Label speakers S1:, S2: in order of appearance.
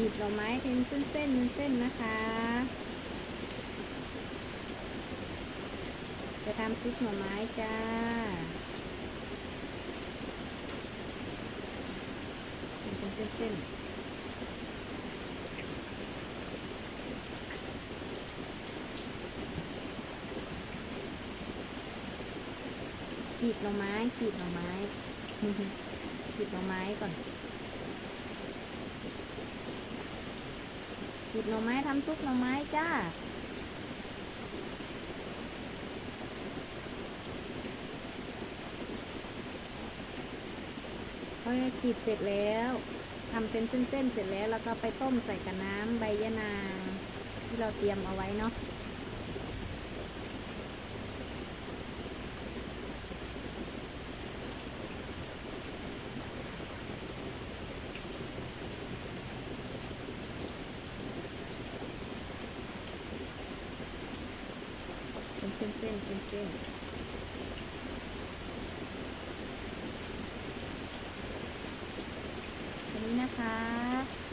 S1: ขีดหน่อไม้เป็นเส้นๆเป็นเส้นนะคะ จะทำซุปหน่อไม้จ้าเป็นเส้นๆขีดหน่อไม้ขีดหน่อไม้ขีดหน่อไม้ก่อน ขีดหน่อไม้ทำซุปหน่อไม้จ้า พอขีดเสร็จแล้วทำเป็นเส้นๆเสร็จแล้วแล้วก็ไปต้มใส่กับน้ำใบยะนางที่เราเตรียมเอาไว้เนาะ เส้นเป็นเส้นอันนี้นะคะ